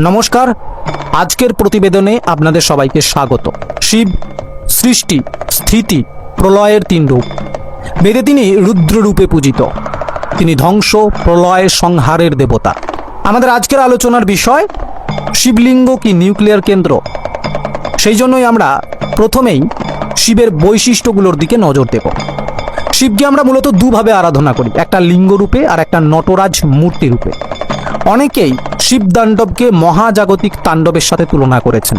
নমস্কার। আজকের প্রতিবেদনে আপনাদের সবাইকে স্বাগত। শিব, সৃষ্টি, স্থিতি, প্রলয়ের তিন রূপ। বেদে তিনি রুদ্ররূপে পূজিত। তিনি ধ্বংস, প্রলয়, সংহারের দেবতা। আমাদের আজকের আলোচনার বিষয়, শিবলিঙ্গ কি নিউক্লিয়ার কেন্দ্র? সেই জন্যই আমরা প্রথমেই শিবের বৈশিষ্ট্যগুলোর দিকে নজর দেব। শিবকে আমরা মূলত দুভাবে আরাধনা করি, একটা লিঙ্গ রূপে আর একটা নটরাজ মূর্তি রূপে অনেকেই শিবতাণ্ডবকে মহাজাগতিক তাণ্ডবের সাথে তুলনা করেছেন।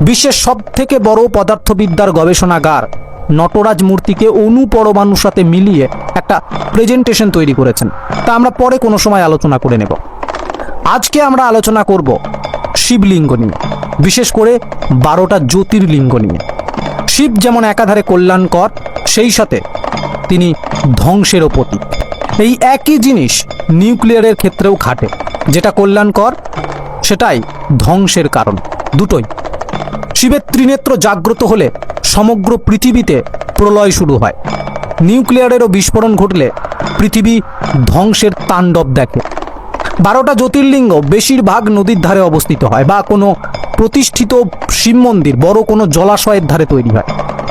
বিশ্বের সব থেকে বড় পদার্থবিদ্যার গবেষণাগার নটরাজ মূর্তিকে অনুপরমাণুর সাথে মিলিয়ে একটা প্রেজেন্টেশন তৈরি করেছেন। তা আমরা পরে কোনো সময় আলোচনা করে নেব। আজকে আমরা আলোচনা করব শিবলিঙ্গ নিয়ে, বিশেষ করে বারোটা জ্যোতির্লিঙ্গ নিয়ে। শিব যেমন একাধারে কল্যাণকর, সেই সাথে তিনি ধ্বংসেরও প্রতীক। এই একই জিনিস নিউক্লিয়ারের ক্ষেত্রেও খাটে যেটা কল্যাণকর, সেটাই ধ্বংসের কারণ। দুটোই। শিবের ত্রিনেত্র জাগ্রত হলে সমগ্র পৃথিবীতে প্রলয় শুরু হয়। নিউক্লিয়ারেরও বিস্ফোরণ ঘটলে পৃথিবী ধ্বংসের তাণ্ডব দেখে। বারোটা জ্যোতির্লিঙ্গ বেশিরভাগ নদীর ধারে অবস্থিত হয় বা কোনো প্রতিষ্ঠিত শিব মন্দির, বড় কোনো জলাশয়ের ধারে তৈরি হয়।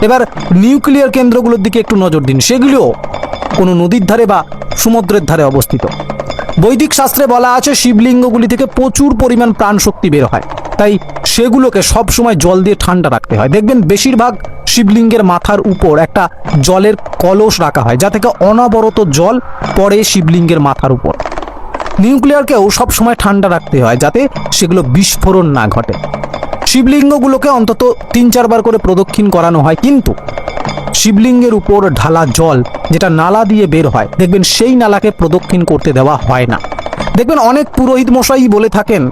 এবার নিউক্লিয়ার কেন্দ্রগুলোর দিকে একটু নজর দিন। সেগুলিও কোনো নদীর ধারে বা সমুদ্রের ধারে অবস্থিত। বৈদিক শাস্ত্রে বলা আছে, শিবলিঙ্গগুলি থেকে প্রচুর পরিমাণ প্রাণশক্তি বের হয়। তাই সেগুলোকে সবসময় জল দিয়ে ঠান্ডা রাখতে হয়। দেখবেন বেশিরভাগ শিবলিঙ্গের মাথার উপর একটা জলের কলস রাখা হয়, যা থেকে অনবরত জল পড়ে শিবলিঙ্গের মাথার উপর। নিউক্লিয়ারকেও সবসময় ঠান্ডা রাখতে হয়, যাতে সেগুলো বিস্ফোরণ না ঘটে। শিবলিঙ্গগুলোকে অন্তত তিন চারবার করে প্রদক্ষিণ করানো হয়, কিন্তু শিবলিঙ্গের উপর ঢালা জল যেটা নালা দিয়ে বের হয়, দেখবেন সেই নালাকে প্রদক্ষিণ করতে দেওয়া হয় না। দেখবেন অনেক পুরোহিত মশাই বলে থাকেন,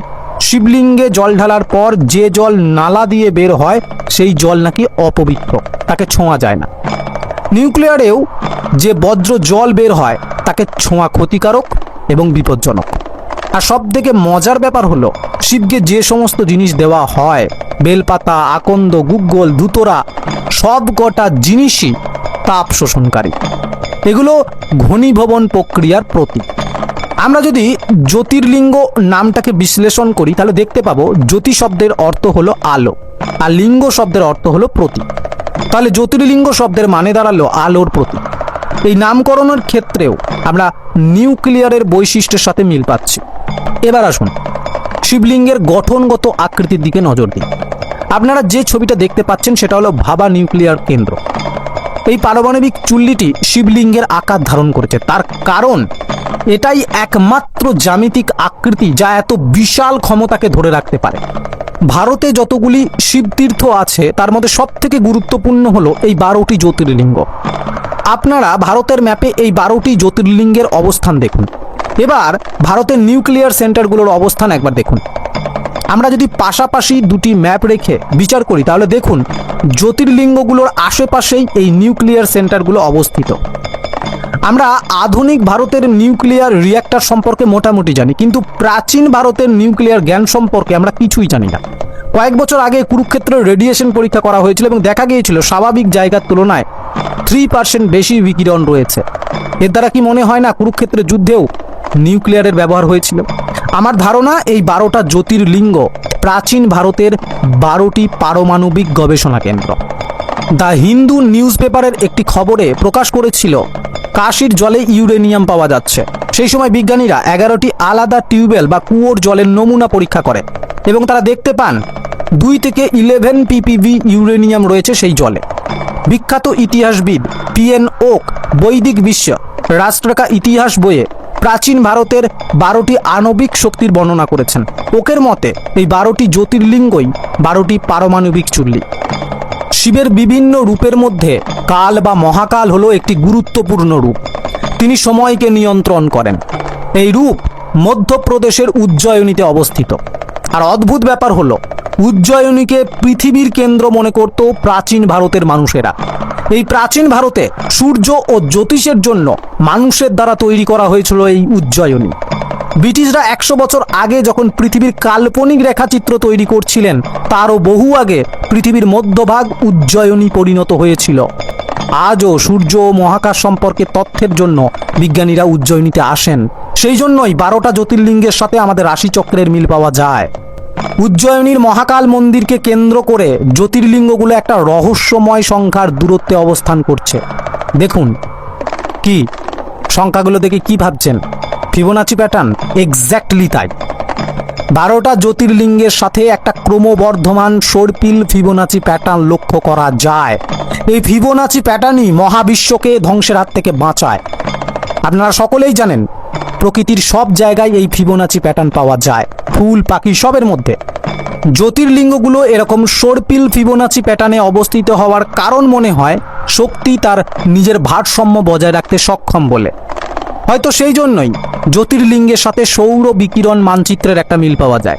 শিবলিঙ্গে জল ঢালার পর যে জল নালা দিয়ে বের হয়, সেই জল নাকি অপবিত্র, তাকে ছোঁয়া যায় না। নিউক্লিয়ারেও যে বজ্র জল বের হয়, তাকে ছোঁয়া ক্ষতিকারক এবং বিপজ্জনক। আর সব থেকে মজার ব্যাপার হলো, শিবকে যে সমস্ত জিনিস দেওয়া হয়, বেলপাতা, আকন্দ গুগ্গল ধুতরা সব কটা জিনিসই তাপ শোষণকারী। এগুলো ঘনীভবন প্রক্রিয়ার প্রতীক। আমরা যদি জ্যোতির্লিঙ্গ নামটাকে বিশ্লেষণ করি, তাহলে দেখতে পাবো জ্যোতি শব্দের অর্থ হলো আলো, আর লিঙ্গ শব্দের অর্থ হলো প্রতীক। তাহলে জ্যোতির্লিঙ্গ শব্দের মানে দাঁড়াল আলোর প্রতীক। এই নামকরণের ক্ষেত্রেও আমরা নিউক্লিয়ারের বৈশিষ্ট্যের সাথে মিল পাচ্ছি। এবার আসুন, শিবলিঙ্গের গঠনগত আকৃতির দিকে নজর দিন আপনারা যে ছবিটা দেখতে পাচ্ছেন সেটা হলো ভাবা নিউক্লিয়ার কেন্দ্র। এই পারমাণবিক চুল্লিটি শিবলিঙ্গের আকার ধারণ করেছে। তার কারণ এটাই একমাত্র জ্যামিতিক আকৃতি যা এত বিশাল ক্ষমতাকে ধরে রাখতে পারে। ভারতে যতগুলি শিবতীর্থ আছে, তার মধ্যে সব থেকে গুরুত্বপূর্ণ হলো এই বারোটি জ্যোতির্লিঙ্গ। আপনারা ভারতের ম্যাপে এই বারোটি জ্যোতির্লিঙ্গের অবস্থান দেখুন। এবার ভারতের নিউক্লিয়ার সেন্টারগুলোর অবস্থান একবার দেখুন। আমরা যদি পাশাপাশি দুটি ম্যাপ রেখে বিচার করি, তাহলে দেখুন জ্যোতির্লিঙ্গগুলোর আশেপাশেই এই নিউক্লিয়ার সেন্টারগুলো অবস্থিত। আমরা আধুনিক ভারতের নিউক্লিয়ার রিয়্যাক্টর সম্পর্কে মোটামুটি জানি, কিন্তু প্রাচীন ভারতের নিউক্লিয়ার জ্ঞান সম্পর্কে আমরা কিছুই জানি না। কয়েক বছর আগে কুরুক্ষেত্রের রেডিয়েশন পরীক্ষা করা হয়েছিল এবং দেখা গিয়েছিল স্বাভাবিক জায়গার তুলনায় থ্রি পার্সেন্ট বেশি বিকিরণ রয়েছে। এর দ্বারা কি মনে হয় না কুরুক্ষেত্রের যুদ্ধেও নিউক্লিয়ারের ব্যবহার হয়েছিল? আমার ধারণা এই বারোটা জ্যোতির্লিঙ্গ প্রাচীন ভারতের বারোটি পারমাণবিক গবেষণা কেন্দ্র। দ্য হিন্দু নিউজ পেপারের একটি খবরে প্রকাশ করেছিল, কাশির জলে ইউরেনিয়াম পাওয়া যাচ্ছে। সেই সময় বিজ্ঞানীরা এগারোটি আলাদা টিউবওয়েল বা কুয়োর জলের নমুনা পরীক্ষা করে এবং তারা দেখতে পান, দুই থেকে ইলেভেন পিপিভি ইউরেনিয়াম রয়েছে সেই জলে। বিখ্যাত ইতিহাসবিদ পিএন ওক বৈদিক বিশ্ব রাষ্ট্রকা ইতিহাস বইয়ে প্রাচীন ভারতের বারোটি আণবিক শক্তির বর্ণনা করেছেন। ওকের মতে, এই বারোটি জ্যোতির্লিঙ্গই বারোটি পারমাণবিক চুল্লি। শিবের বিভিন্ন রূপের মধ্যে কাল বা মহাকাল হলো একটি গুরুত্বপূর্ণ রূপ। তিনি সময়কে নিয়ন্ত্রণ করেন। এই রূপ মধ্যপ্রদেশের উজ্জয়িনীতে অবস্থিত। আর অদ্ভুত ব্যাপার হলো, উজ্জয়িনীকে পৃথিবীর কেন্দ্র মনে করত প্রাচীন ভারতের মানুষেরা। এই প্রাচীন ভারতে সূর্য ও জ্যোতিষের জন্য মানুষের দ্বারা তৈরি করা হয়েছিল এই উজ্জয়নী। ব্রিটিশরা একশো বছর আগে যখন পৃথিবীর কাল্পনিক রেখাচিত্র তৈরি করছিলেন, তারও বহু আগে পৃথিবীর মধ্যভাগ উজ্জয়িনী পরিণত হয়েছিল। আজও সূর্য ও মহাকাশ সম্পর্কে তথ্যের জন্য বিজ্ঞানীরা উজ্জয়িনীতে আসেন। সেই জন্যই বারোটা জ্যোতির্লিঙ্গের সাথে আমাদের রাশিচক্রের মিল পাওয়া যায়। উজ্জয়িনীর মহাকাল মন্দিরকে কেন্দ্র করে জ্যোতির্লিঙ্গগুলো একটা রহস্যময় সংখ্যার দূরত্বে অবস্থান করছে। দেখুন, কি? সংখ্যাগুলো দেখে কি ভাবছেন? ফিবোনাচি প্যাটার্ন এক্স্যাক্টলি তাই। বারোটা জ্যোতির্লিঙ্গের সাথে একটা ক্রমবর্ধমান সর্পিল ফিবোনাচি প্যাটার্ন লক্ষ্য করা যায়। এই ফিবোনাচি প্যাটার্নই মহাবিশ্বকে ধ্বংসের হাত থেকে বাঁচায়। আপনারা সকলেই জানেন, প্রকৃতির সব জায়গায় এই ফিবোনাচি প্যাটার্ন পাওয়া যায়। ফুল, পাখি সবের মধ্যে। জ্যোতির্লিঙ্গগুলো এরকম সর্পিল ফিবোনাচি প্যাটার্নে অবস্থিত হওয়ার কারণ মনে হয়, শক্তি তার নিজের ভারসাম্য বজায় রাখতে সক্ষম বলে। হয়তো সেই জন্যই জ্যোতির্লিঙ্গের সাথে সৌর বিকিরণ মানচিত্রের একটা মিল পাওয়া যায়।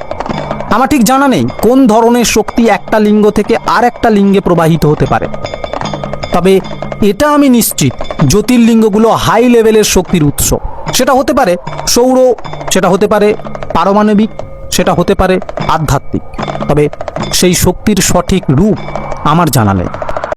আমার ঠিক জানা নেই কোন ধরনের শক্তি একটা লিঙ্গ থেকে আর একটা লিঙ্গে প্রবাহিত হতে পারে। তবে এটা আমি নিশ্চিত, জ্যোতির্লিঙ্গগুলো হাই লেভেলের শক্তির উৎস। সেটা হতে পারে সৌর, সেটা হতে পারে পারমাণবিক, সেটা হতে পারে আধ্যাত্মিক। তবে সেই শক্তির সঠিক রূপ আমার জানা নেই।